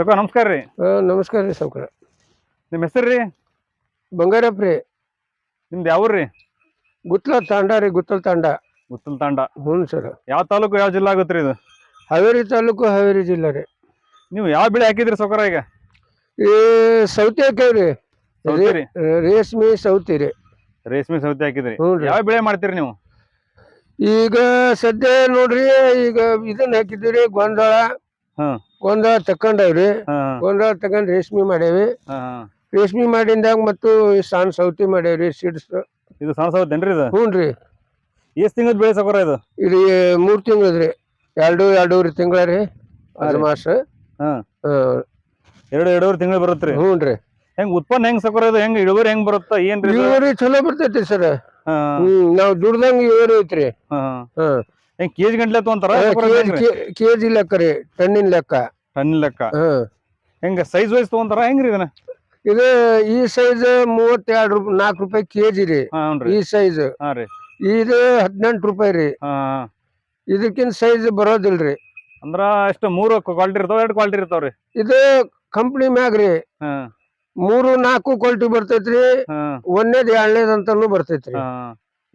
ಸಕ ನಮಸ್ಕಾರ ರೀ. ನಮಸ್ಕಾರ ರೀ ಸೌಕರ ನಿಮ್ಮ ಹೆಸರು ರೀ? ಬಂಗಾರಪ್ಪ ರೀ. ನಿಮ್ದು ಯಾವ ರೀ? ಗುತ್ತಲ ತಾಂಡ ರೀ ಗುತ್ತಲ್ ತಾಂಡ. ಗುತ್ತಲ್ ತಾಂಡ. ಹ್ಞೂ ಸರ್. ಯಾವ ತಾಲೂಕು ಯಾವ ಜಿಲ್ಲಾ ಆಗುತ್ತೆ ರೀ ಇದು? ಹಾವೇರಿ ತಾಲೂಕು ಹಾವೇರಿ ಜಿಲ್ಲೆ ರೀ. ನೀವು ಯಾವ ಬೆಳೆ ಹಾಕಿದ್ರಿ ಸೌಕರ ಈಗ? ಈ ಸೌತೆ ಹಾಕೇವ್ರಿ ಸೌತೆ ರೀ ರೇಷ್ಮೆ ಸೌತಿ ರೀ. ರೇಷ್ಮೆ ಸೌತೆ ಹಾಕಿದ್ರಿ. ಯಾವ ಬೆಳೆ ಮಾಡ್ತೀರಿ ನೀವು? ಈಗ ಸದ್ಯ ನೋಡ್ರಿ ಈಗ ಇದನ್ನ ಹಾಕಿದ್ದೀವಿ ಗೊಂಜಾಳ ಹ್ಮ್. ಗೊಂಜಾಳ ತಕೊಂಡವ್ರಿ ಹಾ. ತಕೊಂಡ ರೇಷ್ಮೆ ಮಾಡೇವಿ ರೇಷ್ಮೆ ಮಾಡಿಂದಾಗ ಮತ್ತು ಸಣ್ಣ ಸೌತಿ ಮಾಡೇವ್ರಿ ಸೀಡ್ಸ್ ಇದು ಸಣ್ಣ ಸೌತೇನ್ರಿ ಇದು? ಹ್ಞೂನ್ರಿ ಎಷ್ಟ್ ತಿಂಗಳದ ಬೆಳೆ ಸಕೋರ ಇದು? ಇದು ಮೂರು ತಿಂಗಳದ್ರಿ ಎರಡು ಎರಡೂವರೆ ತಿಂಗಳ ರೀ ಆರು ಮಾಸ. ಹಾ. ಎರಡು ಎರಡೂವರೆ ತಿಂಗಳು ಬರುತ್ತೆ ರೀ. ಹ್ಞೂ ರೀ. ಹೆಂಗ್ ಉತ್ಪನ್ನ ಹೆಂಗ್ ಸಕೋರ ಇದು? ಹೆಂಗ್ ಇಳುವರಿ ಹೆಂಗ್ ಬರುತ್ತ ಏನ್ರಿ? ಇಳುವರಿ ಚಲೋ ಬರ್ತೈತಿ ಸರ್. ಹ್ಮ್ ನಾವ್ ದುಡ್ದಂಗ ಇಳುವರಿ ಐತ್ರಿ. ಹ್ಮ್ ಹಾ. ಹೆಂಗ್ ಕೆಜಿ ಗಂಟ್ಲೆ ತಗೊಂತಾರ? ಕೆಜಿ ಲೆಕ್ಕ ರೀ ಟನ್ನಿನ ಲೆಕ್ಕ. ಟನ್ನಿನ ಲೆಕ್ಕ? ಹೆಂಗ ಸೈಜ್ ವೈಸ್ ತಗೊಂತಾರ ಹೆಂಗ್ರಿ ಇದನ್ನ? ಇದು ಈ ಸೈಜ್ ಮೂವತ್ತೆರಡು ರೂಪಾಯಿ ನಾಲ್ಕು ರೂಪಾಯಿ ಕೆಜಿ ರೀ. ಈ ಸೈಜ್ ಇದು ಹದಿನೆಂಟು ರೂಪಾಯಿ ರೀ. ಇದಕ್ಕಿಂತ ಸೈಜ್ ಬರೋದಿಲ್ರಿ. ಅಂದ್ರ ಎಷ್ಟು ಮೂರು ಕ್ವಾಲಿಟಿ ಇರ್ತಾವ ಎರಡು ಕ್ವಾಲಿಟಿ ಇರ್ತಾವ್ರಿ ಇದು ಕಂಪ್ನಿ ಮ್ಯಾಗ ರೀ. ಮೂರು ನಾಲ್ಕು ಕ್ವಾಲಿಟಿ ಬರ್ತೈತ್ರಿ. ಒಂದೇದ್ ಎರಡನೇದ್ ಅಂತಾನು ಬರ್ತೈತ್ರಿ.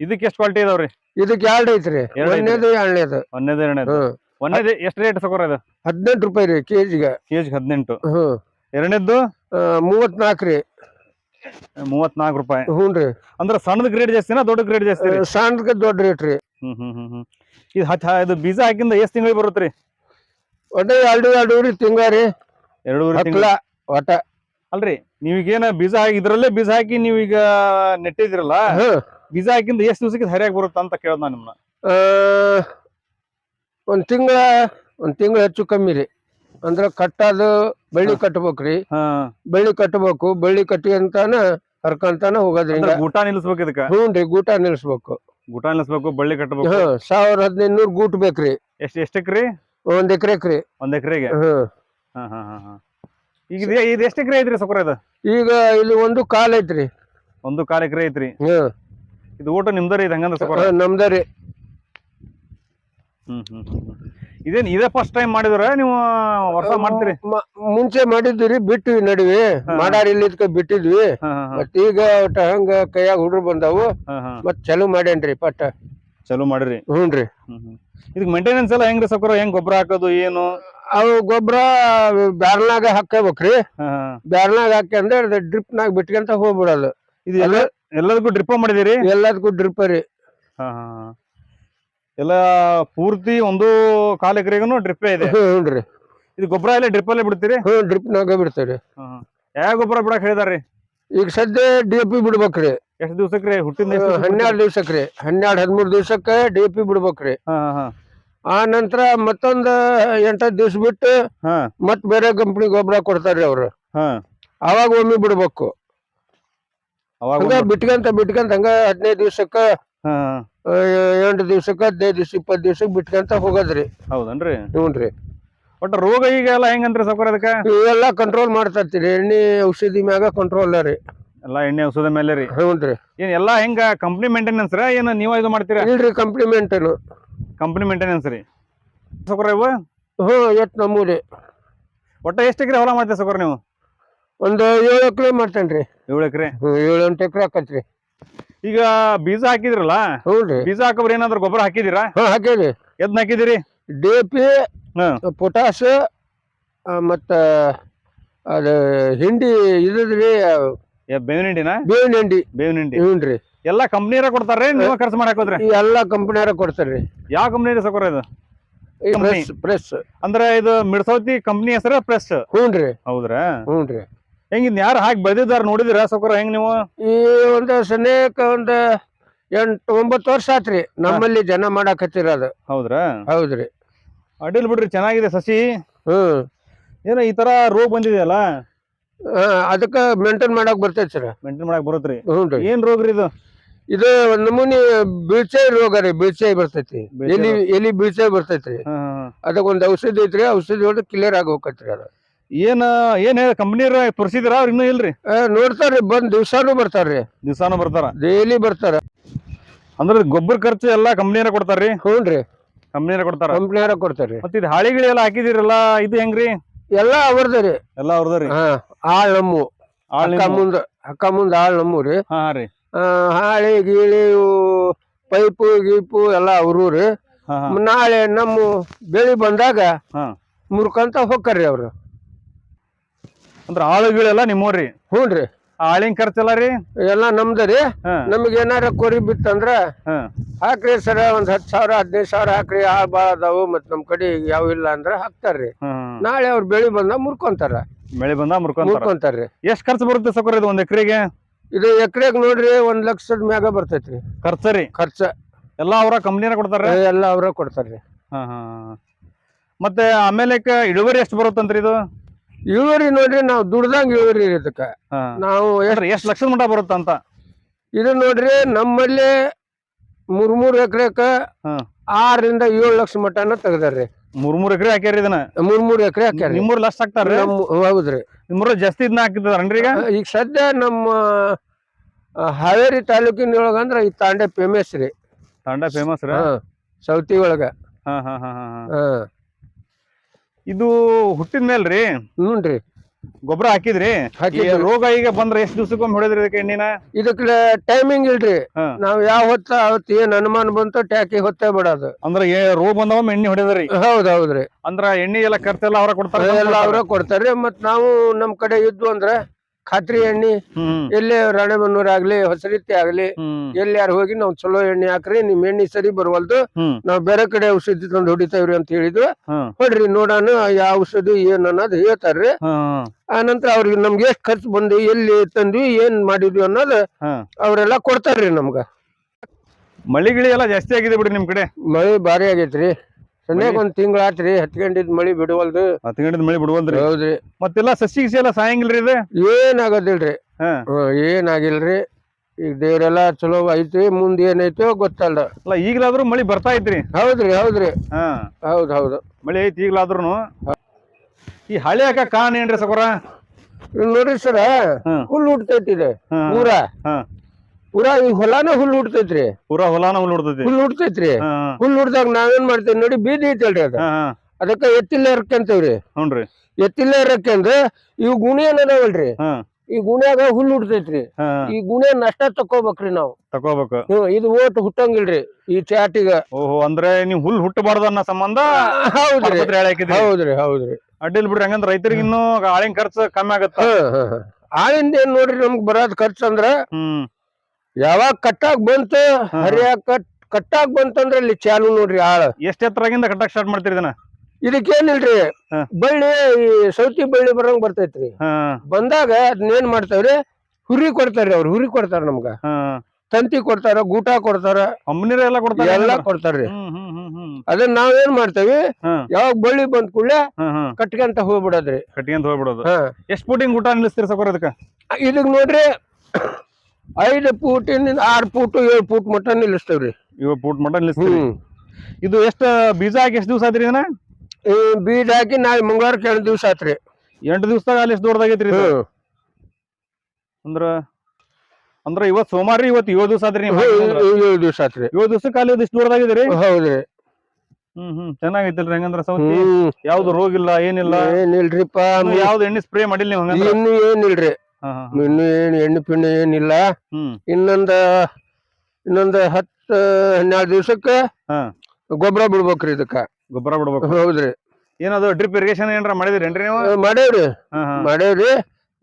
ಇದಕ್ಕೆ ಎಷ್ಟು ಕ್ವಾಲಿಟಿ ಇದಾವ್ರಿ ಇದಕ್ಕೆ ಎರಡು ಐತ್ರಿ. ಎರಡ್ ಐತ್ರಿ. ಒಂದೇದು ಎರಡನೇದು. ಒಂದೇದು ಎರಡನೇದು. ಹ್ಮ್. ಒಂದೇದು ಎಷ್ಟು ರೇಟ್ ಸಕೋರ ಇದು? ಹದಿನೆಂಟು ರೂಪಾಯಿ ರೀ ಕೆಜಿಗೆ. ಕೆಜಿ ಹದಿನೆಂಟು. ಹ್ಮ್. ಎರಡನೇದ್ದು ಮೂವತ್ನಾಲ್ಕು ರೀ. ಮೂವತ್ನಾಲ್ಕು ರೂಪಾಯಿ. ಹ್ಞೂ ರೀ. ಅಂದ್ರೆ ಸಣ್ಣದ ಗ್ರೇಡ್ ಜಾಸ್ತಿನಾ ದೊಡ್ಡ ಗ್ರೇಡ್ ಜಾಸ್ತಿ ರೀ? ಸಣ್ಣಗೆ ದೊಡ್ಡ ರೇಟ್ ರೀ. ಹ್ಮ್ ಹ್ಮ್ ಹ್ಮ್ ಹ್ಮ್. ಇದು ಹಚ್ಚ ಇದು ಬೀಜ ಹಾಕಿಂದ ಎಷ್ಟು ತಿಂಗಳಿಗೆ ಬರುತ್ತ್ರಿ ಒಟ್ಟ ಎರಡು ಎರಡೂರಿ ತಿಂಗಳ ರೀ. ಎರಡೂವರೆ ಒಟ್ಟ. ಅಲ್ರಿ ನೀವೀಗೇನ ಬೀಜ ಹಾಕಿ ಇದ್ರಲ್ಲೇ ಬೀಜ ಹಾಕಿ ನೀವೀಗ ನೆಟ್ಟಿದಿರಲ್ಲ ಹ್ಮ್. ಬೀಜ ಹಾಕಿಂದ ಎಷ್ಟು ದಿವಸಕ್ಕೆ ಸರಿಯಾಗಿ ಬರುತ್ತ ಅಂತ ಕೇಳ್ದ ನಾನು ನಿಮ್ನ? ಆ, ಒಂದ್ ತಿಂಗಳ ಒಂದ್ ತಿಂಗಳ ಹೆಚ್ಚು ಕಮ್ಮಿ ರೀ. ಅಂದ್ರ ಕಟ್ಟದು ಬಳ್ಳಿ ಕಟ್ಟಬೇಕ್ರಿ ಹಾ. ಬಳ್ಳಿ ಕಟ್ಟಬೇಕು ಬಳ್ಳಿ ಕಟ್ಟಿಯಂತಾನ ಹರ್ಕಂತಾನ ಹೋಗೋದ್ರಿ ಅಂದ್ರೆ ಗೂಟ ನಿಲ್ಸ್ಬೇಕು ಇದಕ್ಕ? ಹ್ಞೂನ್ರಿ ಗೂಟ ನಿಲ್ಸ್ಬೇಕು. ಗೂಟ ನಿಲ್ಸ್ಬೇಕು ಬಳ್ಳಿ ಕಟ್ಟಬೇಕು ಸಾವಿರ ಹದಿನೈದು ನೂರ್ ಗೂಟ್ ಬೇಕ್ರಿ ಎಷ್ಟು ಎಷ್ಟಕ್ರಿ ಒಂದ್ ಎಕರೆಕ್ ರೀ. ಒಂದ್ ಎಕರೆಗೆ? ಹ್ಮ್ ಹಾ ಹಾ ಹಾ ಹಾ. ಈಗ ಇದು ಇದು ಎಷ್ಟು ಎಕರೆ ಐತ್ರಿ ಸೊಕರ ಇದು ಈಗ ಇಲ್ಲಿ ಒಂದು ಕಾಲ್ ಐತ್ರಿ. ಒಂದು ಕಾಲ್ ಎಕರೆ ಐತ್ರಿ? ಹ್ಮ್ ಇದು ಊಟ ನಿಮ್ದರಿ ಇದು ಹಂಗಂದ್ರೆ ಸ್ವಲ್ಪ ನಮ್ದರಿ. ನಮ್ದ ರೀ ಹ್ಮ್ ಹ್ಮ್. ಇದೇನ್ ಇದೇ ಫಸ್ಟ್ ಟೈಮ್ ಮಾಡಿದ್ರ? ನೀವು ವರ್ಷ ಮಾಡ್ತೀರಿ? ಮ- ಮುಂಚೆ ಮಾಡಿದ್ವಿ ಬಿಟ್ಟಿವಿ ನಡುವೆ. ಮಾಡಾರಿ ಇಲ್ಲಿದ್ಕ ಬಿಟ್ಟಿದ್ವಿ. ಹಾ ಹಾ ಹಾ. ಮತ್ ಈಗ ಒಟ್ಟ ಹಂಗ ಕೈಯಾಗ ಹುಡ್ರು ಬಂದಾವು. ಹಾ ಹಾ. ಮತ್ ಚಲೋ ಮಾಡ್ಯಾನ್ರಿ ಪಟ್ಟ. ಚಲೋ ಮಾಡಿರಿ? ಹ್ಞೂನ್ರಿ ಹ್ಮ್ ಹ್ಮ್. ಇದಕ್ ಮೇಂಟೆನೆನ್ಸ್ ಎಲ್ಲ ಹೆಂಗ್ರಿ ಸಕ್ರ ಹೆಂಗ್ ಗೊಬ್ಬರ ಹಾಕೋದು ಏನು? ಅವು ಗೊಬ್ಬರ ಬ್ಯಾರ್ನಾಗ ಹಾಕಬೇಕ್ರಿ ಹಾ ಹಾ. ಬ್ಯಾರ್ನಾಗ ಹಾಕ್ಯಂದ್ರೆ ಡ್ರಿಪ್ ನಾಗ ಬಿಟ್ಕೊಂತ ಹೋಗ್ಬಿಡೋದು. ಇದು ಎಲ್ಲ ಎಲ್ಲದಕ್ಕೂ ಡ್ರಿಪ್ ಮಾಡಿದಿರಿ ಎಲ್ಲದಕ್ಕೂ ಡ್ರಿಪ್ ರೀ. ಹಾ. ಎಲ್ಲ ಪೂರ್ತಿ ಒಂದು ಕಾಲ್ ಎಕರೆಗೂ ಡ್ರಿಪ್ಪೇ ಇದೆ? ಹ್ಞೂನ್ರಿ ಇದು ಗೊಬ್ಬರ ಎಲ್ಲ ಡ್ರಿಪ್ ಅಲ್ಲೇ ಬಿಡ್ತೀರಿ? ಹ್ಞೂ ಡ್ರಿಪ್ನಾಗ ಬಿಡ್ತೇವ್ರಿ ಯಾವ ಗೊಬ್ಬರ ಬಿಡಕ್ ಹೇಳಿದಾರ್ರಿ? ಈಗ ಸದ್ಯ ಡಿ ಪಿ ಬಿಡ್ಬೇಕ್ರಿ ಎಷ್ಟು ದಿವ್ಸಕ್ರಿ ಹುಟ್ಟಿದ? ಹನ್ನೆರಡು ದಿವ್ಸಕ್ರಿ ಹನ್ನೆರಡು ಹದಿಮೂರು ದಿವ್ಸಕ್ಕೆ ಡಿ ಪಿ ಬಿಡ್ಬೇಕ್ರಿ ಹಾ ಹಾ ಹಾ. ಆ ನಂತರ ಮತ್ತೊಂದು ಎಂಟತ್ತು ದಿವ್ಸ ಬಿಟ್ಟು ಹಾ. ಮತ್ ಬೇರೆ ಕಂಪ್ನಿ ಗೊಬ್ಬರ ಕೊಡ್ತಾರ್ರಿ ಅವ್ರು. ಹಾ. ಅವಾಗ ಒಮ್ಮೆ ಬಿಡ್ಬೇಕು. ಹಂಗ ಒಂದು- ಬಿಟ್ಕಂತ ಬಿಟ್ಕಂತ ಹಂಗ ಹದಿನೈದು ದಿವ್ಸಕ್ಕ ಎಂಟು ದಿವ್ಸಕ್ಕ ಹದಿನೈದು ದಿವ್ಸ ಇಪ್ಪತ್ತು ದಿವ್ಸಕ್ಕ ಬಿಟ್ಕಂತ ಹೋಗೋದ್ರಿ. ಹೌದನ್ರಿ? ಹ್ಞೂನ್ರಿ. ಒಟ್ಟ ರೋಗ ಈಗ ಎಲ್ಲ ಹೆಂಗಂದ್ರಿ ಸೌಕರ್ಯ ಅದಕ್ಕ? ಇವೆಲ್ಲ ಕಂಟ್ರೋಲ್ ಮಾಡ್ತತ್ರಿ ಎಣ್ಣೆ ಔಷಧಿ ಮ್ಯಾಗ ಕಂಟ್ರೋಲ್ ರೀ. ಎಲ್ಲ ಎಣ್ಣೆ ಔಷಧ ಮೇಲೆ ರೀ? ಹ್ಞೂನ್ರಿ. ಏನ್ ಎಲ್ಲಾ ಹೆಂಗ ಕಂಪ್ನಿ ಮೇಂಟೆನೆನ್ಸ್ ರೀ? ಏನು ನೀವ ಇದು ಮಾಡ್ತೀರಾ? ಇಲ್ರಿ ಕಂಪ್ಲಿಮೆಂಟನು ಕಂಪ್ನಿ ಮೇಂಟೆನೆನ್ಸ್ ರೀ. ಸೌಕರ್ಯ ಇವು? ಹ್ಞೂ ಎಷ್ಟು ನಮ್ಮೂರಿ ಒಟ್ಟ ಎಷ್ಟು ಎಕರೆ ಹೊಲ ಮಾಡ್ತೀರಿ ಸೌಕರ್ಯ ನೀವು? ಒಂದು ಏಳು ಎಕರೆ ಮಾಡ್ತೇನ್ರಿ ಏಳು ಎಕರೆ? ಹ್ಞೂ ಏಳು ಎಂಟು ಎಕರೆ ಹಾಕತ್ರಿ ಈಗ ಬೀಜ ಹಾಕಿದ್ರಲ್ಲ? ಹ್ಞೂನ್ರಿ ಬೀಜ ಹಾಕೋಬ್ರ ಏನಾದ್ರು ಗೊಬ್ಬರ ಹಾಕಿದಿರಾ ಹಾಕಿದ್ರಿ ಹಾಕೇರಿ ಎದ್ನ ಹಾಕಿದಿರಿ ಡಿ ಪಿ ಹಾ. ಪೊಟಾಸ್ ಮತ್ತ ಅದು ಹಿಂಡಿ ಇದ್ರಿ ಬೇವಿನ ಹಿಂಡಿನ? ಬೇವಿನ ಹಿಂಡಿ. ಬೇವಿನ ಹಿಂಡಿ. ಹ್ಞೂನ್ರಿ ಎಲ್ಲಾ ಕಂಪ್ನಿಯರ ಕೊಡ್ತಾರ್ರಿ ನೀವ ಖರ್ಚು ಮಾಡಿ ಹಾಕೋದ್ರಿ? ಎಲ್ಲಾ ಕಂಪ್ನಿಯಾರ ಕೊಡ್ತಾರ್ರಿ ಯಾವ ಕಂಪ್ನಿ ಸಕೋರ ಇದು? ಈ Company. Press press. ಅಂದ್ರೆ ಇದು ಮಿಡ್ಸೌತಿ ಕಂಪ್ನಿ ಹೆಸರ ಪ್ರೆಸ್. ಹ್ಞೂನ್ರಿ ಹೌದ್ರಾ? ಹ್ಞೂನ್ರಿ ಹೆಂಗ್ ಇದ್ ಯಾರು ಹಾಕಿ ಬಂದಿದ್ದಾರೆ ನೋಡಿದಿರ ಸೌಕರ್ ಹೆಂಗ್ ನೀವು? ಈ ಒಂದು ಸನೇಕ ಒಂದು ಎಂಟು ಒಂಬತ್ತು ವರ್ಷ ಆತ್ರಿ. ನಮ್ಮಲ್ಲಿ ಜನ ಮಾಡಾಕತ್ತಿರೋದು ಹೌದ್ರಾ? ಹೌದ್ರಿ. ಅಡ್ಡಿಲ್ ಬಿಡ್ರಿ ಚೆನ್ನಾಗಿದೆ ಸಸಿ. ಹ್ಮ್. ಏನ ಈ ತರ ರೋಗ ಬಂದಿದೆಯಲ್ಲ? ಅದಕ್ಕೆ ಅದಕ್ಕ ಮೇಂಟೈನ್ ಮಾಡಕ್ ಬರ್ತೈತಿ ಸರ್ ಮೇಂಟೈನ್ ಮಾಡಕ್ ಬರುತ್ತ್ರಿ ಏನ್ ರೋಗ ರೀ ಇದು? ಇದು ಒಂದ್ ನಮೂನಿ ಬೀಳ್ಚಾಯಿ ರೋಗ ರೀ ಬೀಳ್ಚಾಯಿ ಬರ್ತೈತಿ. ಎಲ್ಲಿ ಎಲಿ ಎಲಿ ಬರ್ತೈತಿ ಬರ್ತೈತ್ರಿ. ಹಾ, ಹಾ, ಹಾ. ಅದಕ್ಕೆ ಒಂದು ಔಷಧಿ ಐತ್ರಿ ಔಷಧಿ ಹೊಡೆದು ಕ್ಲಿಯರ್ ಆಗಿ ಹೋಗತ್ರಿ ಅದು. ಏನ್ ಏನ್ ಹೇಳ ಕಂಪನಿ ತೋರಿಸಿದ್ರ ಅವ್ರ ಇನ್ನೂ ಇಲ್ರಿ? ನೋಡ್ತಾರ್ರಿ ಬಂದ್ ದಿವ್ಸಾನು ಬರ್ತಾರ್ರಿ. ದಿವ್ಸಾನು ಬರ್ತಾರ? ಡೈಲಿ ಬರ್ತಾರ. ಅಂದ್ರೆ ಗೊಬ್ಬರ ಖರ್ಚು ಎಲ್ಲಾ ಕಂಪ್ನಿಯರ ಕೊಡ್ತಾರ್ರಿ? ಹ್ಞೂನ್ರಿ ಕಂಪ್ನಿಯರ ಕೊಡ್ತಾರ? ಕಂಪ್ನಿಯರ ಕೊಡ್ತಾರ್ರಿ. ಮತ್ತ ಇದು ಹಾಳಿಗಿಳಿ ಎಲ್ಲ ಹಾಕಿದಿರಲ್ಲ ಇದು ಹೆಂಗ್ರಿ? ಎಲ್ಲಾ ಅವ್ರದ್ರಿ ರೀ. ಎಲ್ಲಾ ಅವ್ರದ ರೀ? ಹಾ ಆಳ್ ನಮ್ಮು. ಆಳ್? ಮುಂದ ಅಕ್ಕ ಮುಂದ ಆಳ್ ನಮ್ಮು ರೀ. ಹಾ ರೀ. ಹಾಳಿ ಗೀಳಿ ಪೈಪು ಗೀಪು ಎಲ್ಲ ಅವರು ರೀ. ನಾಳೆ ನಮ್ಮ ಬೆಳಿ ಬಂದಾಗ ಮುರ್ಕಂತ ಹೋಗ್ತಾರ್ರಿ ಅವ್ರು. ಅಂದ್ರ ಆಳುಗಳೆಲ್ಲ ನಿಮ್ಮವ್ರಿ ಹ್ಞೂನ್ರಿ ಆಳಿನ ಖರ್ಚೆಲ್ಲ ರೀ? ಎಲ್ಲ ನಮ್ದ ರೀ. ನಮ್ಗೆ ಏನಾರ ಕೊರಿ ಬಿತ್ತಂದ್ರ ಹಾಕ್ರಿ ಸರ ಒಂದ್ ಹತ್ತು ಸಾವಿರ ಹದಿನೈದು ಸಾವಿರ ಹಾಕ್ರಿ. ಆ ಬಾಳ ಅದಾವು ಮತ್ ನಮ್ ಕಡೆ ಯಾವ ಇಲ್ಲ ಅಂದ್ರ ಹಾಕ್ತಾರ್ರಿ. ನಾಳೆ ಅವ್ರ ಬೆಳಿ ಬಂದ ಮುರ್ಕೊಂತಾರ. ಬೆಳೆ ಬಂದ ಮುರ್ಕೊಂತಾರ. ಮುರ್ಕೊಂತಾರ್ರಿ. ಎಷ್ಟ್ ಖರ್ಚು ಬರುತ್ತೆ ಸಕೋರ್ ಇದು ಒಂದ್ ಎಕರೆಗೆ? ಇದು ಎಕರೆಗ್ ನೋಡ್ರಿ ಒಂದ್ ಲಕ್ಷದ ಮ್ಯಾಗ ಬರ್ತೈತ್ರಿ. ಖರ್ಚ ರೀ? ಖರ್ಚ. ಎಲ್ಲ ಅವ್ರ ಕಂಪ್ನಿನ ಕೊಡ್ತಾರ ಎಲ್ಲ ಅವ್ರ ಕೊಡ್ತಾರ್ರಿ. ಹಾ ಹಾ ಮತ್ತೆ ಆಮೇಲೆ ಇಳುವರಿ ಎಷ್ಟು ಬರುತ್ತಂತ್ರಿ ಇದು? ಇಳುವರಿ ನೋಡ್ರಿ ನಾವು ದುಡ್ದಂಗ್ ಇಳುವರಿ ಇದಕ್ಕೆ. ನಾವು ಎಷ್ಟು ಎಷ್ಟು ಲಕ್ಷದ ಮಟ್ಟ ಬರುತ್ತಂತ ಇದು ನೋಡ್ರಿ ನಮ್ಮಲ್ಲಿ ಮೂರ್ ಮೂರ್ ಎಕರೆಕ ಆರರಿಂದ ಏಳು ಲಕ್ಷ ಮಟನ ತೆಗ್ದಾರ್ರಿ. ಮೂರ್ ಮೂರ್ ಎಕರೆ ಹಾಕ್ಯಾರ ಇದನ್ನ? ಮೂರ್ ಮೂರ್ ಎಕರೆ ಹಾಕ್ಯಾರಿ ನಿಮ್ಮೂರ್ ಲಕ್ಷ ಹಾಕ್ತಾರ್ರಿ? ನಮ್ಮ- ಹೌದ್ರಿ. ನಿಮ್ಮೂರು ಜಾಸ್ತಿ ಇದನ್ನ ಹಾಕಿದಾರನ್ರಿ ಈಗ? ಈಗ ಸದ್ಯ ನಮ್ಮ ಹಾವೇರಿ ತಾಲೂಕಿನೊಳಗ ಅಂದ್ರ ಈ ತಾಂಡೆ ಫೇಮಸ್ ರೀ. ತಾಂಡ ಫೇಮಸ್ ರೀ? ಹಾ ಸೌತಿ ಒಳಗ ಹಾ ಹಾ ಹಾ. ಹಾ. ಇದು ಹುಟ್ಟಿದ ಮೇಲ್ರಿ. ಹ್ಞೂನ್ರಿ ಗೊಬ್ಬರ ಹಾಕಿದ್ರಿ. ಈ ರೋಗ ಈಗ ಬಂದ್ರ ಎಷ್ಟ್ ದಿವ್ಸಕ್ಕೊಮ್ಮೆ ಹೊಡೆದ್ರಿ ಇದಕ್ಕೆ ಎಣ್ಣಿನ? ಇದಕ್ಕೆ ಟೈಮಿಂಗ್ ಇಲ್ರಿ. ಹಾ. ನಾವ್ ಯಾವ ಹೊತ್ತ ಅವತ್ತ ಏನ್ ಅನುಮಾನ ಬಂತು ಟ್ಯಾಕಿ ಹೊತ್ತೇ ಬಿಡೋದು. ಅಂದ್ರ ಏ ರೋಗ ಬಂದವ ಎಣ್ಣೆ ಹೊಡೆದ್ರಿ. ಹೌದ್ ಹೌದ್ರಿ. ಅಂದ್ರ ಎಣ್ಣೆ ಎಲ್ಲ ಖರ್ಚೆಲ್ಲ ಅವ್ರ ಕೊಡ್ತಾರ ಎಲ್ಲ ಅವ್ರ ಕೊಡ್ತಾರ್ರಿ ಮತ್ ನಾವು ನಮ್ ಕಡೆ ಇದ್ವು ಅಂದ್ರ ಖಾತ್ರಿ ಎಣ್ಣಿ ಎಲ್ಲಿ ರಾಣೆಬೆನ್ನೂರ್ ಆಗ್ಲಿ ಹೊಸರಿತಿ ಆಗ್ಲಿ ಎಲ್ಲಿ ಯಾರು ಹೋಗಿ ನಾವು ಚಲೋ ಎಣ್ಣೆ ಹಾಕ್ರಿ ನಿಮ್ ಎಣ್ಣೆ ಸರಿ ಬರವಲ್ದು ನಾವ್ ಬೇರೆ ಕಡೆ ಔಷಧಿ ತಂದು ಹೊಡಿತಾವ್ರಿ ಅಂತ ಹೇಳಿದ್ರು. ಹೊಡ್ರಿ ನೋಡೋಣ ಯಾವ ಔಷಧಿ ಏನ್ ಅನ್ನೋದು ಹೇಳ್ತಾರ್ರಿ. ಆನಂತರ ಆ ನಂತರ ಅವ್ರಿಗೆ ನಮ್ಗೆ ಎಷ್ಟ್ ಖರ್ಚು ಬಂದ್ವಿ ಎಲ್ಲಿ ತಂದ್ವಿ ಏನ್ ಮಾಡಿದ್ವಿ ಅನ್ನೋದು ಅವರೆಲ್ಲ ಕೊಡ್ತಾರ್ರಿ ನಮ್ಗ. ಮಳಿ ಗಿಳಿ ಎಲ್ಲ ಜಾಸ್ತಿ ಆಗಿದೆ ಬಿಡ್ರಿ ನಿಮ್ ಕಡೆ? ಮಳಿ ಭಾರಿ ಆಗೈತ್ರಿ. ಸನ್ಯಾಗ ಒಂದ್ ತಿಂಗಳ ಆತ್ರಿ ಹತ್ಕೊಂಡಿದ್ ಮಳಿ ಬಿಡವಲ್ದು. ಹತ್ತು ಗಂಟೆ ಮಳಿ ಬಿಡುವಲ್ರಿ ಹೌದ್ರಿ. ಮತ್ತೆಲ್ಲ ಸಸಿ ಗಿಸಿ ಎಲ್ಲ ಸಾಯಂಗಿಲ್ರಿ ಇದು? ಏನಾಗೋದಿಲ್ರಿ. ಆಗೋದಿಲ್ರಿ ಹ್ಮ್ ಹ್ಮ್, ಏನ್ ಆಗಿಲ್ರಿ ಈಗ ದೇವ್ರೆಲ್ಲ ಚಲೋ ಐತಿ ಮುಂದ್ ಏನೈತೋ ಗೊತ್ತಲ್ಲ ಅಲ್ಲ ಈಗಲಾದ್ರೂ ಮಳಿ ಬರ್ತಾ ಇದ್ರಿ ಹೌದ್ರಿ ಹೌದ್ರಿ. ಹಾ. ಹೌದ್ ಹೌದು. ಮಳಿ ಐತಿ ಈಗಲಾದ್ರೂ ಈ ಹಳೆ ಹಾಕ ಕಾರಣ ಏನ್ರಿ ಸಕೋರ ಇಲ್ಲ್ ನೋಡ್ರಿ ಸರ ಹ್ಮ್. ಹುಲ್ಲು ಹುಡ್ತೈತಿ ಇದು. ಊರ ಹಾ. ಊರ ಈ ಹೊಲಾನ ಹುಲ್ ಹುಡ್ತೈತ್ರಿ. ಪುರಾ ಹೊಲಾನ ಹುಲ್ ಹುಡ್ತೈತಿ. ಹುಲ್ ಹುಡ್ತೈತ್ರಿ. ಹುಲ್ ಹುಡ್ದಾಗ ನಾವೇನ್ ಮಾಡ್ತೇವಿ ನೋಡಿ ಬೀದಿ ಐತಲ್ರಿ ಅದ. ಅದಕ್ಕ ಎತ್ತಿಲ್ಲ ಇರ್ಕಂತೇವ್ರಿ ಹ್ಞೂನ್ರಿ ಎತ್ತಿಲ್ಲ ಇರಕಂದ್ರ ಇವ್ ಗುಣಿ ಏನದಾವಲ್ರಿ? ಈ ಗುಣ್ಯಾಗ ಹುಲ್ ಹುಡ್ತೈತ್ರಿ. ಈ ಗುಣೆ ನಷ್ಟ ತಕೋಬೇಕ್ರಿ ನಾವು. ತಕೋಬೇಕು ಇದು ಓಟ್ ಹುಟ್ಟಂಗಿಲ್ರಿ ಈ ಚಾಟಿಗ. ಓಹೋ ಅಂದ್ರೆ ನೀವ್ ಹುಲ್ ಹುಟ್ಟಬಾರ್ದು ಅನ್ನೋ ಸಂಬಂಧ ಹೌದ್ರಿ. ಹೌದ್ರಿ ಹೌದ್ರಿ. ಅಡ್ಡಿಲ್ ಬಿಡ್ರಿ ಹಂಗಂದ್ರ ರೈತರಿಗೆ ಇನ್ನು ಆಳಿನ ಖರ್ಚು ಕಮ್ಮಿ ಆಗತ್ತ. ಆಳಿಂದ ಏನ್ ನೋಡ್ರಿ ನಮ್ಗ್ ಬರೋದ್ ಖರ್ಚು ಅಂದ್ರ ಹ್ಮ್. ಯಾವಾಗ ಕಟ್ಟಾಕ್ ಬಂತು ಹರಿಯಾಕ ಕಟ್ ಕಟ್ಟಾಕ್ ಬಂತಂದ್ರ ಇಲ್ಲಿ ಚಾಲು ನೋಡ್ರಿ ಆಳ. ಎಷ್ಟ್ ಎತ್ತರಾಗಿಂದ ಕಟ್ಟಕ್ ಸ್ಟಾರ್ಟ್ ಮಾಡ್ತೀರಿ ಇದನ್ನ? ಇದಕ್ಕೇನಿಲ್ರಿ ಹಾ. ಬಳ್ಳಿ ಈ ಸೌತಿ ಬಳ್ಳಿ ಬರಂಗ್ ಬರ್ತೈತ್ರಿ. ಹಾ. ಬಂದಾಗ ಅದನ್ನೇನ್ ಮಾಡ್ತಾವ್ರಿ ಹುರಿ ಕೊಡ್ತಾರ್ರಿ ಅವ್ರು ಹುರಿ ಕೊಡ್ತಾರ ನಮ್ಗ. ಹಾ. ತಂತಿ ಕೊಡ್ತಾರ ಗೂಟ ಕೊಡ್ತಾರ ಕಂಪ್ನಿರ ಎಲ್ಲ ಕೊಡ್ತಾರೆ ಎಲ್ಲಾ ಕೊಡ್ತಾರ್ರಿ. ಹ್ಮ್ ಹ್ಮ್ ಹ್ಮ್ ಹ್ಮ್. ಅದನ್ನ ನಾವೇನ್ ಮಾಡ್ತೇವಿ ಹ್ಮ್ ಯಾವಾಗ ಬಳ್ಳಿ ಬಂದ್ ಕೂಡಲೇ ಹ್ಮ್ ಹ್ಮ್ ಕಟ್ಕೊಂತ ಹೋಗ್ಬಿಡೋದ್ರಿ. ಕಟ್ಕೊಂತ ಹೋಗ್ಬಿಡೋದು. ಹಾ. ಎಷ್ಟ್ ಫೂಟಿಂಗ್ ಊಟ ನಿಲ್ಲಿಸ್ತೀರಿ ಸಕೋರ್ ಅದಕ್ಕ ಇದಕ್ ನೋಡ್ರಿ ಐದು ಫೂಟಿನಿಂದ ಆರ್ ಫೂಟ್ ಏಳು ಫೂಟ್ ಮಟ್ಟ ನಿಲ್ಲಿಸ್ತೇವ್ರಿ ಏಳು ಫೂಟ್ ಮಟನ್ ನಿಲ್ಲಿಸ್ತೀರಿ ಹ್ಮ್. ಇದು ಎಷ್ಟ ಬೀಜ ಹಾಕಿ ಎಷ್ಟ್ ದಿವಸ ಆದ್ರಿ ಇದನ್ನ? ಈ ಬೀಜ ಹಾಕಿ ನಾಳೆ ಮಂಗಳವಾರಕ್ಕೆ ಎರಡು ದಿವಸ ಆತ್ರಿ. ಎಂಟು ದಿವಸದಾಗ ಅಲ್ಲಿ ಎಷ್ಟು ದೊಡ್ಡದಾಗೈತ್ರಿ ಇದು? ಹ್ಮ್. ಅಂದ್ರ ಅಂದ್ರ ಇವತ್ ಸೋಮವಾರ ಇವತ್ತು ಇವತ್ ಏಳು ದಿವಸ ಆದ್ರಿ ನೀವು. ಏಳು ದಿವಸ ಆತ್ರಿ. ಏಳು ದಿವಸಕ್ಕೆ ಅಲ್ಲಿ ಇಷ್ಟು ದೊಡ್ಡದಾಗಿದ್ರಿ? ಹೌದ್ರಿ. ಹ್ಮ್ ಹ್ಮ್. ಚೆನ್ನಾಗೈತಿಲ್ರಿ ಹಂಗಂದ್ರ ಸೌತಿ. ಹ್ಮ್. ಯಾವ್ದು ರೋಗ ಇಲ್ಲ ಏನಿಲ್ಲ. ಏನಿಲ್ರಿಪ್ಪ. ಯಾವ್ದು ಎಣ್ಣೆ ಸ್ಪ್ರೇ ಮಾಡಿಲ್ಲ ನೀವು ಹಂಗಂದ್ರ? ಇನ್ನು ಏನಿಲ್ರಿ. ಇನ್ನು ಏನು ಎಣ್ಣೆ ಪಿಣ್ಣೆ ಏನಿಲ್ಲ. ಇನ್ನೊಂದ ಇನ್ನೊಂದ ಹತ್ತು ಹನ್ನೆರಡು ದಿವ್ಸಕ್ಕ ಗೊಬ್ಬರ ಬಿಡ್ಬೇಕ್ರಿ ಇದಕ್ಕ. ಗೊಬ್ಬರ ಬಿಡ್ಬೇಕು. ಹೌದ್ರಿ. ಏನದು ಡ್ರಿಪ್ ಇರಿಗೇಷನ್ ಏನಾರ ಮಾಡಿದ್ರೇನ್ರಿ ನೀವು? ಮಾಡೇವ್ರಿ. ಮಾಡೇವ್ರಿ.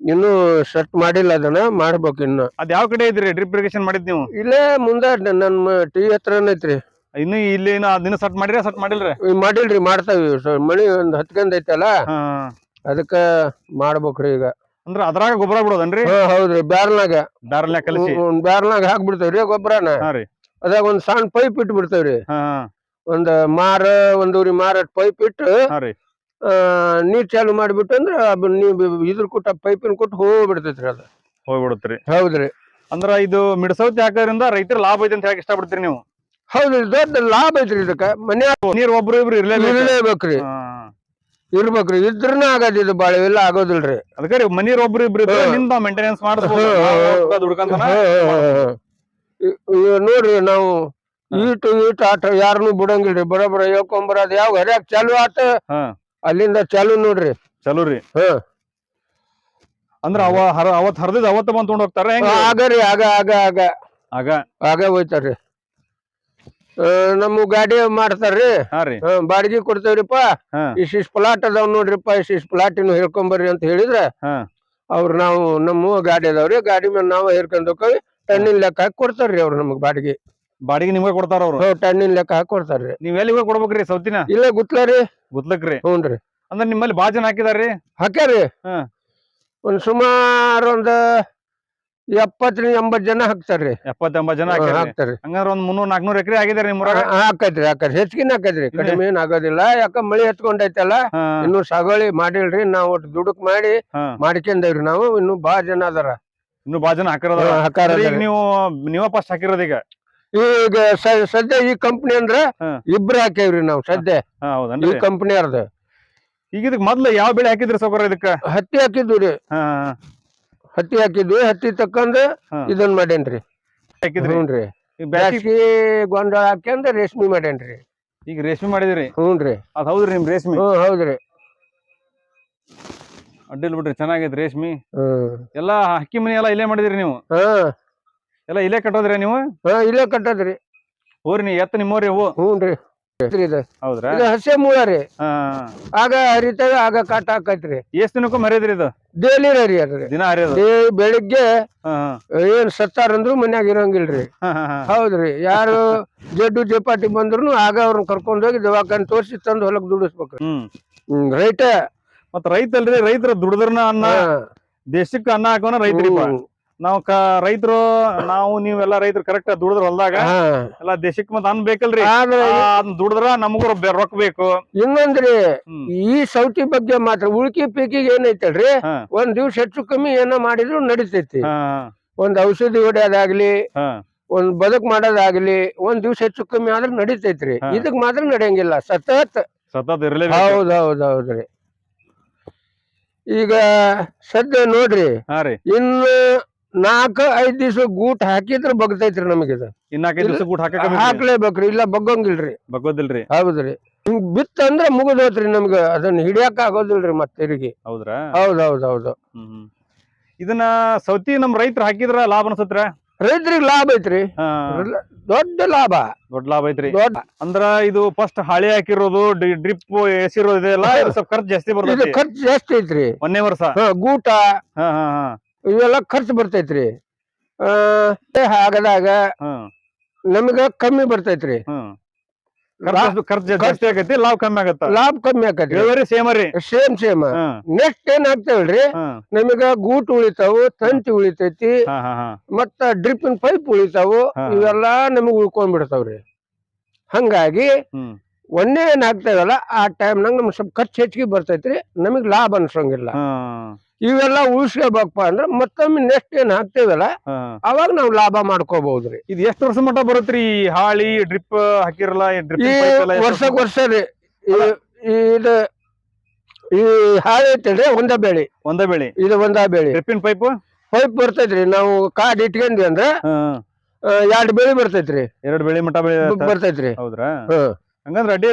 ಇನ್ನು ಸೆಟ್ ಮಾಡಿಲ್ಲ ಅದನ್ನ ಮಾಡ್ಬೇಕು ಇನ್ನು. ಅದ್ ಯಾವ ಕಡೆ ಇದ್ರಿ ಡ್ರಿಪ್ ಇರಿಗೇಷನ್ ಮಾಡಿದ್ ನೀವು? ಇಲ್ಲೇ ಮುಂದೆ ನನ್ನ ಟಿ ಹತ್ರನ ಐತ್ರಿ. ಇನ್ನು ಇಲ್ಲಿ ಏನು ಅದನ್ನ ಸೆಟ್ ಮಾಡಿರ ಸೆಟ್ ಮಾಡಿಲ್ರಿ? ಮಾಡಿಲ್ರಿ ಮಾಡ್ತಾವಿ ಮಳಿ ಒಂದ್ ಹತ್ಕೊಂಡ್ ಐತಲ್ಲ? ಅದಕ್ಕ ಮಾಡ್ಬೇಕ್ರಿ ಈಗ. ಅಂದ್ರ ಅದ್ರಾಗ ಗೊಬ್ಬರ ಬಿಡೋದನ್ರಿ? ಹಾ ಹೌದ್ರಿ ಬ್ಯಾರ್ನಾಗ ದಾರಲ್ಯಾಗ ಕಲಸಿ. ಒಂದ್ ಹಾಕಿ ಬಿಡ್ತೇವ್ರಿ ಗೊಬ್ಬರನ. ಹಾ ರೀ. ಅದಾಗ ಒಂದ್ ಸಣ್ಣ ಪೈಪ್ ಇಟ್ಟು ಬಿಡ್ತೇವ್ರಿ. ಹಾ ಒಂದ್ ಮಾರ ಒಂದೂರಿ ಮಾರ ಪೈಪ್ ಇಟ್ಟು ಹಾ ರೀ. ನೀರ್ ಚಾಲು ಮಾಡಿಬಿಟ್ಟು ಅಂದ್ರ ಇದ್ರ ಕೊಟ್ಟ ಪೈಪಿನ ಕೊಟ್ಟು ಹೋಗ್ಬಿಡ್ತೈತ್ರಿ ಅದು. ಹೋಗ್ಬಿಡುತ್ರಿ. ಹೌದ್ರಿ. ಅಂದ್ರ ಇದು ಮಿಡಸೌತಿ ಹಾಕೋದ್ರಿಂದ ರೈತರ ಲಾಭ ಐತಿ ಅಂತ ಹೇಳಕ್ ಇಷ್ಟಪಡ್ತೀರಿ ನೀವು? ಹೌದ್ರಿ ದೊಡ್ಡ ಲಾಭ ಐತ್ರಿ ಇದಕ್ಕ. ಮನ್ಯಾಗ ನೀರ್ ಒಬ್ರು ಇಬ್ರು ಇರ್ಲೇಬೇಕು. ಇರ್ಲೇಬೇಕ್ರಿ. ಇರ್ಬೇಕ್ರಿ. ಇದ್ರನ ಆಗೋದ್ ಇದು ಬಾಳೆ ಇಲ್ಲ ಆಗೋದಿಲ್ರಿ. ಅದಕ್ಕೆ ರೀ ಮನೀರ್ ಒಬ್ರು ಇಬ್ರು ಇದ್ರೆ ಮೇಂಟೆನೆನ್ಸ್ ಮಾಡಿಸ್ಬೋದು. ದುಡ್ಕಂತನ? ಇವ್ ನೋಡ್ರಿ ನಾವು ಈಟು ಈಟ್ ಆಟ ಯಾರನ್ನು ಬಿಡಂಗಿಲ್ರಿ. ಬರೋಬ್ಬರ ಹೇಳ್ಕೊಂಬರೋದ್ ಯಾವ ಹರ್ಯಾಕ್ ಚಾಲು ಆತ? ಹಾ. ಅಲ್ಲಿಂದ ಚಾಲು ನೋಡ್ರಿ. ಚಲೋ ರೀ. ಹ. ಅಂದ್ರ ಅವ ಹರ ಅವತ್ ಹರ್ದಿದ್ ಅವತ್ತ ಬಂದ್ ತೊಗೊಂಡೋಗ್ತಾರ ಹೋಗ್ತಾರ ಹೆಂಗ ಆಗ ರೀ ಆಗ ಆಗ ಆಗ. ಆಗ. ಆಗ ಹೋಯ್ತಾರ್ರಿ. ನಮ್ಮ ಗಾಡಿ ಮಾಡ್ತಾರ್ರಿ. ರೀ. ಬಾಡಿಗೆ ಕೊಡ್ತೇವ್ರಿಪ್ಪ. ಹಾ. ಇಷ್ಟಿಷ್ಟು ಪ್ಲಾಟ್ ಅದಾವ್ ನೋಡ್ರಿಪ್ಪ ಇಷ್ಟಿಷ್ಟು ಇನ್ನು ಹೇಳ್ಕೊಂಬರ್ರಿ ಅಂತ ಹೇಳಿದ್ರ ಅವ್ರು ನಾವು ನಮ್ಮ ಗಾಡಿ ಅದಾವ್ರಿ ಗಾಡಿ ಮೇಲೆ ನಾವು ಹೇರ್ಕೊಂಡ್ ಟನ್ನಿನ ಲೆಕ್ಕ ಹಾಕಿ ಕೊಡ್ತಾರ್ರಿ ಅವ್ರು ನಮಗ್ ಬಾಡಿಗೆ. ಬಾಡಿಗೆ ನಿಮ್ಗೆ ಕೊಡ್ತಾರ ಅವ್ರು? ಟನ್ನಿನ ಲೆಕ್ಕ ಹಾಕಿ ಕೊಡ್ತಾರ್ರಿ. ನೀವ್ ಎಲ್ಲಿ ಕೊಡ್ಬೇಕ್ರಿ ಸೌತಿನ? ಇಲ್ಲ ಗುತ್ಲಾರಿ. ಗುತ್ಲಕ್ರಿ? ಹ್ಞೂನ್ರಿ ಅಂದ್ರೆ ನಿಮ್ಮಲ್ಲಿ ಬಾಜನ್ ಜನ ಹಾಕಿದಾರ್ರಿ ಹಾಕ್ಯಾರಿ. ಒಂದ್ ಸುಮಾರು ಒಂದ್ ಎಪ್ಪತ್ತರಿಂದ ಎಂಬತ್ ಜನ ಹಾಕ್ತಾರ್ರಿ. ಎಪ್ಪತ್ತ ಎಂಬತ್ ಜನ ಹಾಕ್ತಾರೆ ಹಂಗಾರ ಒಂದ್ ಮುನ್ನೂರ್ ನಾಲ್ಕನೂರ್ ಎಕರೆ ಆಗಿದ್ರಿ ನಿಮ್ ಊರಾಗ? ಹಾ, ಹಾಕೈತ್ರಿ ಹಾಕೈತ್ರಿ. ಹೆಚ್ಚಿನ ಹಾಕೈತ್ರಿ ಕಡಿಮೆ ಏನ್ ಆಗೋದಿಲ್ಲ. ಯಾಕ ಮಳಿ ಹತ್ಕೊಂಡೈತಲ್ಲ ಇನ್ನು ಸಾಗುವಳಿ ಮಾಡಿಲ್ರಿ ನಾವ್ ಒಟ್ಟು ದುಡುಕ್ ಮಾಡಿ ಮಾಡ್ಕೊಂಡೇವ್ರಿ ನಾವು ಇನ್ನು ಬಾ ಜನ ಅದಾರ. ಇನ್ನು ಬಾ ಜನ ಹಾಕಿರೋದ ಹಾಕಾರ. ನೀವು ನೀವ ಫಸ್ಟ್ ಹಾಕಿರೋದ ಈಗ? ಈಗ ಸದ್ಯ ಈ ಕಂಪನಿ ಅಂದ್ರ. ಇಬ್ರು ಹಾಕೇವ್ರಿ ನಾವ್ ಸದ್ಯ. ಈ ಕಂಪನಿ ಅರ್ದ ಈಗ ಇದಕ್ ಮೊದ್ಲು ಯಾವ ಬೆಳೆ ಹಾಕಿದ್ರಿ ಸೌಕರ್ಯ ಇದಕ್ಕ? ಹತ್ತಿ ಹಾಕಿದ್ವಿ ರೀ ಹತ್ತಿ ಹಾಕಿದ್ವಿ ಹತ್ತಿ ತಕ್ಕಂದ ಹಾ. ಇದನ್ ಮಾಡೇನ್ರಿ. ಹಾಕಿದ್ರಿ? ಹ್ಞೂನ್ರಿ ಬ್ಯಾಸ್ಗಿ ಬ್ಯಾಸ್ಗಿ ಗೊಂಜಾಳ ಹಾಕ್ಯಂದ ರೇಷ್ಮಿ ಮಾಡೇನ್ರಿ. ಈಗ ರೇಷ್ಮೆ ಮಾಡಿದಿರಿ? ಹ್ಞೂನ್ರಿ ಅದ್ ಹೌದ್ರಿ ನಿಮ್ ರೇಷ್ಮೆ? ಹ್ಞೂ ಹೌದ್ರಿ ಅಡ್ಡಿಲ್ ಬಿಡ್ರಿ ಚೆನ್ನಾಗೈತಿ ರೇಷ್ಮಿ. ಹ್ಮ್ ಎಲ್ಲಾ ಹಕ್ಕಿ ಮನಿ ಎಲ್ಲಾ ಇಲ್ಲೇ ಮಾಡಿದಿರಿ ನೀವು? ಹಾ. ಎಲ್ಲಾ ಇಲ್ಲೇ ಕಟ್ಟೋದ್ರಿ ನೀವು? ಹಾ ಇಲ್ಲೇ ಕಟ್ಟದ್ರಿ. ಹೋರಿ ನೀ ಎತ್ತ ನಿಮ್ಮೋರಿ ಅವು. ಹ್ಞೂನ್ರಿ ಹೌದ್ರಾ? ಇದು ಹಸೆ ಮೂಳ ರೀ. ಹಾ ಆಗ ಹರಿತೇವೆ ಆಗ ಕಾಟ ಹಾಕೈತ್ರಿ ಎಷ್ಟ್ ದಿನಕ್ಕೂ ಮರ್ಯಾದ್ರಿ ಇದು? ಡೈಲಿ ರೀ ಅದ್ರಿ ದಿನ ಹರಿಯೋದು? ಡೇ ಬೆಳಿಗ್ಗೆ ಹಾ ಏನ್ ಸತ್ತಾರಂದ್ರು ಮನ್ಯಾಗ ಇರಂಗಿಲ್ರಿ ಹಾ ಹಾ ಹಾ. ಹೌದ್ರಿ ಯಾರು ಜಡ್ಡು ಜಪಾಟಿ ಬಂದ್ರು ಆಗ ಅವ್ರನ್ನ ಕರ್ಕೊಂಡ್ ಹೋಗಿ ದವಾಖಾನೆ ತೋರಿಸಿ ತಂದು ಹೊಲಕ್ ದುಡಿಸ್ಬೇಕ್ರಿ ಹ್ಮ್. ಹ್ಮ್ ರೈತ. ರೈತ ಅಲ್ರಿ ರೈತರ ದುಡ್ದ್ರನ ಅನ್ನ ದೇಶಕ್ಕ ಅನ್ನ ಹಾಕೋನ ರೈತರಿಪ್ಪ. ನಾವ್ ಕ ರೈತರು ನಾವು ನೀವೆಲ್ಲ ರೈತರು ಕರೆಕ್ಟ್ ದುಡಿದ್ರ ಹೊಲ್ದಾಗ ಎಲ್ಲಾ ದೇಶಕ್ ಮತ್ ಅನ್ ಬೇಕಲ್ರಿ. ಅದನ್ನ ದುಡಿದ್ರ ನಮಗೂ ರೊಕ್ಕ- ಬೇಕು. ಇನ್ನೊಂದ್ರಿ ಈ ಸೌತಿ ಬಗ್ಗೆ ಮಾತ್ರ ಉಳ್ಕಿ ಪೀಕಿಗೆ ಏನೈತಲ್ರಿ. ಒಂದ್ ದಿವ್ಸ ಹೆಚ್ಚು ಕಮ್ಮಿ ಏನೋ ಮಾಡಿದ್ರು ನಡೀತೈತಿ. ಒಂದ್ ಔಷಧಿ ಹೊಡೆಯೋದಾಗ್ಲಿ ಒಂದ್ ಬದುಕ್ ಮಾಡೋದಾಗ್ಲಿ ಒಂದ್ ದಿವ್ಸ ಹೆಚ್ಚು ಕಮ್ಮಿ ಆದ್ರೆ ನಡೀತೈತ್ರಿ. ಇದಕ್ ಮಾತ್ರ ನಡೆಯಂಗಿಲ್ಲ ಸತತ್. ಸತತ್ ಇರ್ಲಿ ಹೌದ್ ಹೌದ್ ಹೌದ್ರಿ ಈಗ ಸದ್ಯ ನೋಡ್ರಿ ಇನ್ನು ನಾಲ್ಕ ಐದ್ ದಿವ್ಸ ಗೂಟ್ ಹಾಕಿದ್ರ ಬಗ್ತೈತ್ರಿ ನಮಗಿದ ಇನ್ನಾಕೈದು ದಿವಸ ಗೂಟ್ ಹಾಕಕ ಹಾಕ್ಲೇಬೇಕ್ರಿ ಇಲ್ಲ ಬಗ್ಗಂಗಿಲ್ರಿ. ಬಗ್ಗೋದಿಲ್ರಿ. ಹೌದ್ರಿ. ಹಿಂಗ್ ಬಿತ್ತ ಅಂದ್ರ ಮುಗಿದೋತ್ರಿ ನಮ್ಗ ಅದನ್ನ ಹಿಡಿಯಾಕ ಆಗೋದಿಲ್ರಿ ಮತ್ತೆ ತಿರುಗಿ. ಹೌದ್ರಾ? ಹೌದ್ ಹೌದ್ ಹೌದು ಹ್ಮ್ ಹ್ಮ್. ಇದನ್ನ ಸೌತಿ ನಮ್ ರೈತರು ಹಾಕಿದ್ರ ಲಾಭ ಅನ್ಸತ್ರ ರೈತರಿಗೆ ಲಾಭ ಐತ್ರಿ. ದೊಡ್ಡ ಲಾಭ. ದೊಡ್ಡ ಲಾಭ ಐತ್ರಿ. ದೊಡ್ಡ. ಅಂದ್ರ ಇದು ಫಸ್ಟ್ ಹಳೆ ಹಾಕಿರೋದು ಡ್ರಿಪ್ ಎಸಿರೋದು ಇದೆಲ್ಲ ಇದು ಸ್ವಲ್ಪ ಖರ್ಚು ಜಾಸ್ತಿ ಇದು ಬರ್ತೈತಿ ಖರ್ಚು ಜಾಸ್ತಿ ಐತ್ರಿ. ಒಂದೇ ವರ್ಷ? ಹಾ ಗೂಟ. ಹಾ ಹಾ ಹಾ. ಇವೆಲ್ಲ ಖರ್ಚು ಬರ್ತೈತ್ರಿ. ಆಗದಾಗ ನಮಗ ಕಮ್ಮಿ ಬರ್ತೈತ್ರಿ. ಖರ್ಚು ಜಾಸ್ತಿ ಆಗೈತಿ ಲಾಭ ಕಮ್ಮಿ ಆಗತ್ತ? ಲಾಭ ಕಮ್ಮಿ ಇಳುವರಿ ಸೇಮ್ ರೀ. ಸೇಮ್ ಸೇಮ್ ನೆಕ್ಸ್ಟ್ ಏನ್ ಆಗ್ತೇವಲ್ರಿ? ನಮಗ ಗೂಟ್ ಉಳಿತಾವು ತಂತಿ ಉಳಿತೈತಿ ಮತ್ತ ಡ್ರಿಪ್ಪಿನ ಪೈಪ್ ಉಳಿತಾವು ಇವೆಲ್ಲ ನಮಗ್ ಉಳ್ಕೊಂಡ್ಬಿಡ್ತಾವ್ರಿ ಹಂಗಾಗಿ ಹ್ಮ್. ಒಂದೇ ಏನ್ ಹಾಕ್ತೇವಲ್ಲ ಆ ಟೈಮ್ನಾಗ ನಮ್ಗೆ ಸ್ವಲ್ಪ ಖರ್ಚು ಹೆಚ್ಚಿಗೆ ಬರ್ತೈತ್ರಿ ನಮಗ್ ಲಾಭ ಅನ್ಸಂಗಿಲ್ಲ. ಇವೆಲ್ಲ ಉಳಿಸ್ಕೋಬೇಕಪ್ಪ ಅಂದ್ರೆ ಮತ್ತೊಮ್ಮೆ ನೆಕ್ಸ್ಟ್ ಏನ್ ಹಾಕ್ತೇವಲ್ಲ ಅವಾಗ ನಾವ್ ಲಾಭ ಮಾಡ್ಕೋಬಹುದ್ರಿ ಇದು ಎಷ್ಟು ವರ್ಷ ಮಟ್ಟ ಬರುತ್ತೀ ಈ ಹಾಳಿ ಡ್ರಿಪ್ ಹಾಕಿರಲ್ಲ ಈ ವರ್ಷಕ್ ವರ್ಷ? ರೀ. ಈ- ಇದು ಈ ಹಾಳಿ ಐತಲ್ರಿ ಒಂದ ಬೆಳಿ. ಒಂದೇ ಬೆಳಿ? ಇದು ಒಂದ ಬೆಳಿ. ಡ್ರಿಪ್ಪಿನ ಪೈಪ್ ಪೈಪ್ ಬರ್ತೈತ್ರಿ ನಾವು ಕಾಡ್ ಇಟ್ಕೊಂಡ್ವಿ ಅಂದ್ರೆ ಎರಡ್ ಬೆಳಿ ಬರ್ತೈತ್ರಿ. ಎರಡು ಬೆಳಿ ಮಟ್ಟ ಬೆಳಿ ಬರ್ತೈತ್ರಿ. ಹೌದ್ರಾ. ಹಂಗಂದ್ರೆ ಅಡ್ಡಿ.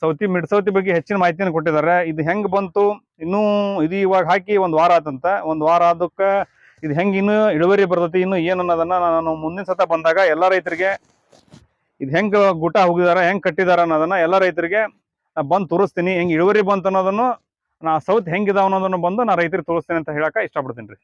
ಸೌತಿ ಮಿಡ್, ಸೌತಿ ಬಗ್ಗೆ ಹೆಚ್ಚಿನ ಮಾಹಿತಿಯನ್ನು ಕೊಟ್ಟಿದ್ದಾರೆ. ಇದು ಹೆಂಗೆ ಬಂತು? ಇನ್ನೂ ಇದು ಇವಾಗ ಹಾಕಿ ಒಂದು ವಾರ ಆತಂತ. ಒಂದು ವಾರ ಆದಕ್ಕೆ ಇದು ಹೆಂಗೆ ಇನ್ನು ಇಳುವರಿ ಬರ್ತೈತಿ, ಇನ್ನು ಏನು ಅನ್ನೋದನ್ನ ನಾನು ಮುಂದಿನ ಸತ ಬಂದಾಗ ಎಲ್ಲ ರೈತರಿಗೆ ಇದು ಹೆಂಗೆ ಗುಟ ಹೋಗಿದಾರ, ಹೆಂಗೆ ಕಟ್ಟಿದಾರ ಅನ್ನೋದನ್ನ ಎಲ್ಲ ರೈತರಿಗೆ ಬಂದು ತೋರಿಸ್ತೀನಿ. ಹೆಂಗೆ ಇಳುವರಿ ಬಂತು ಅನ್ನೋದನ್ನು ನಾ ಸೌತ್ ಹೆಂಗಿದಾವ ಅನ್ನೋದನ್ನು ಬಂದು ನಾ ರೈತರಿಗೆ ತೋರಿಸ್ತೀನಿ ಅಂತ ಹೇಳಕ ಇಷ್ಟಪಡ್ತೀನಿ ರೀ.